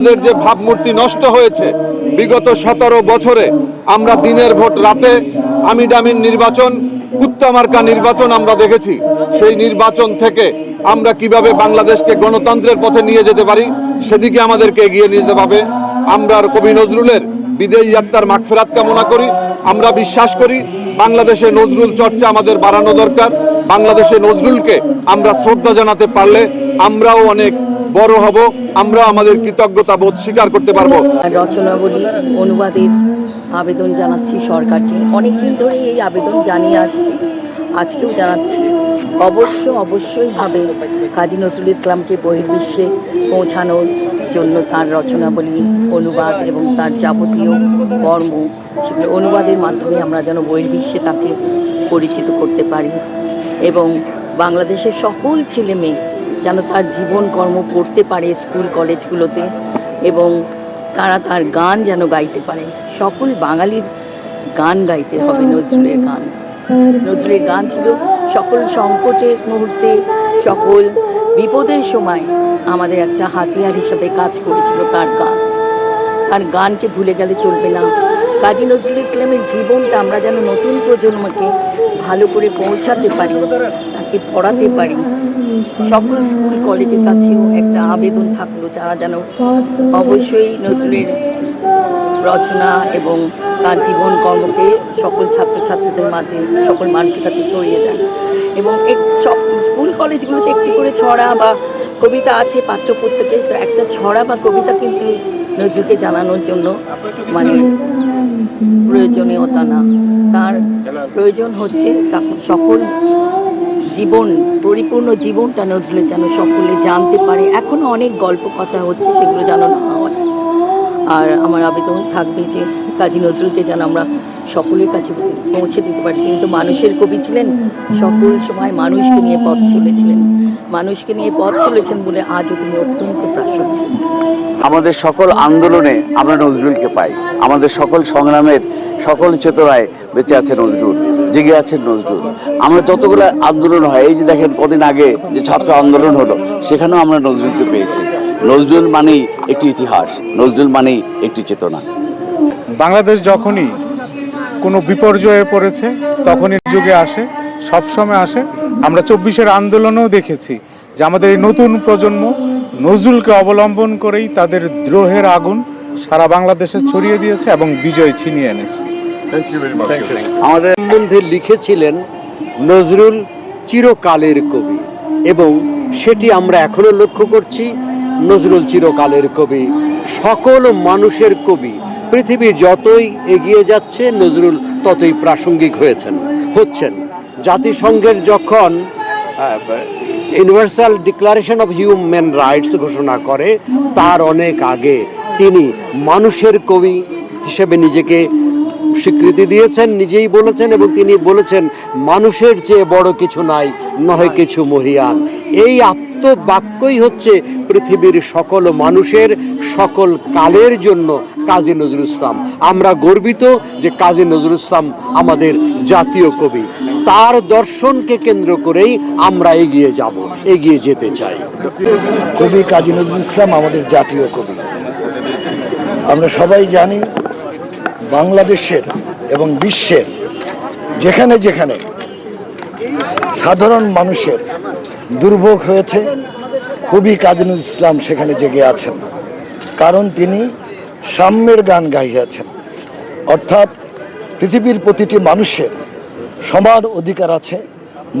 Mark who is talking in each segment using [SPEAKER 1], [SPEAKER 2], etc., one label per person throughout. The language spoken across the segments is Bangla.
[SPEAKER 1] আমাদের যে ভাবমূর্তি নষ্ট হয়েছে, বিগত সতেরো বছরে আমরা দিনের ভোট রাতে আমিডামিন নির্বাচন কুত্তামার্কা নির্বাচন আমরা দেখেছি। সেই নির্বাচন থেকে আমরা কীভাবে বাংলাদেশকে গণতন্ত্রের পথে নিয়ে যেতে পারি, সেদিকে আমাদেরকে এগিয়ে নিয়ে যেতে হবে। আমরা কবি নজরুলের বিদেয়ী আত্মার মাগফেরাত কামনা করি। আমরা বিশ্বাস করি, বাংলাদেশে নজরুল চর্চা আমাদের বাড়ানো দরকার। বাংলাদেশে নজরুলকে আমরা শ্রদ্ধা জানাতে পারলে আমরাও অনেক বড় হব, আমরা আমাদের কৃতজ্ঞতা বোধ স্বীকার করতে পারব।
[SPEAKER 2] রচনাবলী অনুবাদের আবেদন জানাচ্ছি সরকারকে। অনেক দিন ধরে এই আবেদন জানিয়ে আসছি। আজকেও জানাচ্ছি। অবশ্য অবশ্যইভাবে কাজী নজরুল ইসলামকে বহির্বিশ্বে পৌঁছানোর জন্য তার রচনাবলী, অনুবাদ এবং তার যাবতীয় কর্ম, সেগুলো অনুবাদের মাধ্যমে আমরা যেন বহির্বিশ্বে তাকে পরিচিত করতে পারি। এবং বাংলাদেশের সকল ছেলে মেয়ে যেন তার জীবন কর্ম পড়তে পারে স্কুল কলেজগুলোতে এবং তারা তার গান যেন গাইতে পারে। সকল বাঙালির গান গাইতে হবে নজরুলের গান। নজরুলের গান ছিল সকল সংকটের মুহূর্তে, সকল বিপদের সময় আমাদের একটা হাতিয়ার হিসাবে কাজ করেছিল তার গান। তার গানকে ভুলে গেলে চলবে না। কাজী নজরুল ইসলামের জীবনটা আমরা যেন নতুন প্রজন্মকে ভালো করে পৌঁছাতে পারি, তাকে পড়াতে পারি সকল স্কুল, কলেজের কাছেও একটা আবেদন থাকল যারা যেন অবশ্যই নজরুলের রচনা এবং তার জীবন কর্মকে সকল ছাত্রছাত্রীদের মাঝে, সকল মানুষের কাছে ছড়িয়ে দেন। এবং এক সব স্কুল, কলেজগুলোতে একটি করে ছড়া বা কবিতা আছে, পাঠ্যপুস্তকে। একটা ছড়া বা কবিতা কিন্তু নজরুলকে জানানোর জন্য মানে প্রয়োজনীয়তা না। তার প্রয়োজন হচ্ছে সকল জীবন, পরিপূর্ণ জীবনটা নজরুলের যেন সকলে জানতে পারে। এখনও অনেক গল্প কথা হচ্ছে, সেগুলো যেন না হয়। আর আমার আবেদন থাকবে যে কাজী নজরুলকে যেন আমরা সকলের কাছে পৌঁছে দিতে পারি। কিন্তু মানুষের কবি ছিলেন, সকল সময় মানুষকে নিয়ে পথ চলেছিলেন মানুষকে নিয়ে পথ চলেছেন বলে আজও তিনি অত্যন্ত প্রাসঙ্গিক।
[SPEAKER 3] আমাদের সকল আন্দোলনে আমরা নজরুলকে পাই। আমাদের সকল সংগ্রামের সকল চেতনায় বেঁচে আছে নজরুল। জেগে আছেন নজরুল। আমরা যতগুলো আন্দোলন হয়, এই যে দেখেন কদিন আগে যে ছাত্র আন্দোলন হলো, সেখানেও আমরা নজরুলকে পেয়েছি। নজরুল মানেই একটি ইতিহাস, নজরুল মানেই একটি চেতনা।
[SPEAKER 4] বাংলাদেশ যখনই কোনো বিপর্যয়ে পড়েছে, তখনই যুগে আসে, সবসময় আসে। আমরা চব্বিশের আন্দোলনেও দেখেছি যে আমাদের এই নতুন প্রজন্ম নজরুলকে অবলম্বন করেই তাদের দ্রোহের আগুন সারা বাংলাদেশে ছড়িয়ে দিয়েছে এবং বিজয় ছিনিয়ে এনেছে।
[SPEAKER 3] আমাদের
[SPEAKER 5] সম্বন্ধে লিখেছিলেন নজরুল চিরকালের কবি এবং সেটি আমরা এখনও লক্ষ্য করছি নজরুল চিরকালের কবি। সকল মানুষের কবি পৃথিবী যতই এগিয়ে যাচ্ছে নজরুল ততই প্রাসঙ্গিক হয়েছেন হচ্ছেন। জাতিসংঘের যখন universal declaration of human rights ঘোষণা করে তার অনেক আগে তিনি মানুষের কবি হিসেবে নিজেকে স্বীকৃতি দিয়েছেন, নিজেই বলেছেন এবং তিনি বলেছেন, মানুষের চেয়ে বড় কিছু নাই নয় কিছু মহিয়ান। এই আত্মবাক্যই হচ্ছে পৃথিবীর সকল মানুষের, সকল কালের জন্য কাজী নজরুল ইসলাম। আমরা গর্বিত যে কাজী নজরুল ইসলাম আমাদের জাতীয় কবি। তার দর্শনকে কেন্দ্র করেই আমরা এগিয়ে যাব, এগিয়ে যেতে চাই।
[SPEAKER 6] কবি কাজী নজরুল ইসলাম আমাদের জাতীয় কবি। আমরা সবাই জানি বাংলাদেশের এবং বিশ্বের যেখানে যেখানে সাধারণ মানুষের দুর্ভোগ হয়েছে, কবি কাজী নজরুল ইসলাম সেখানে জেগে আছেন। কারণ তিনি সাম্যের গান গাইয়াছেন। অর্থাৎ পৃথিবীর প্রতিটি মানুষের সমান অধিকার আছে।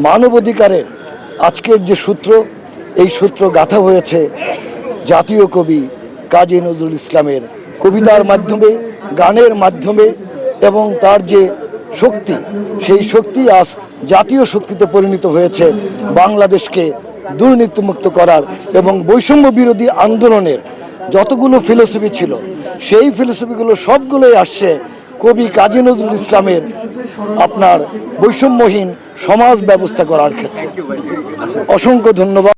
[SPEAKER 6] মানব অধিকারের আজকের যে সূত্র, এই সূত্র গাথা হয়েছে জাতীয় কবি কাজী নজরুল ইসলামের কবিতার মাধ্যমে। গানের মাধ্যমে এবং তার যে শক্তি, সেই শক্তি আজ জাতীয় শক্তিতে পরিণত হয়েছে বাংলাদেশকে দুর্নীতিমুক্ত করার এবং বৈষম্য বিরোধী আন্দোলনের যতগুলো ফিলোসফি ছিল, সেই ফিলোসফিগুলো সবগুলোই আসছে কবি কাজী নজরুল ইসলামের আপনার বৈষম্যহীন সমাজ ব্যবস্থা করার ক্ষেত্রে। অসংখ্য ধন্যবাদ।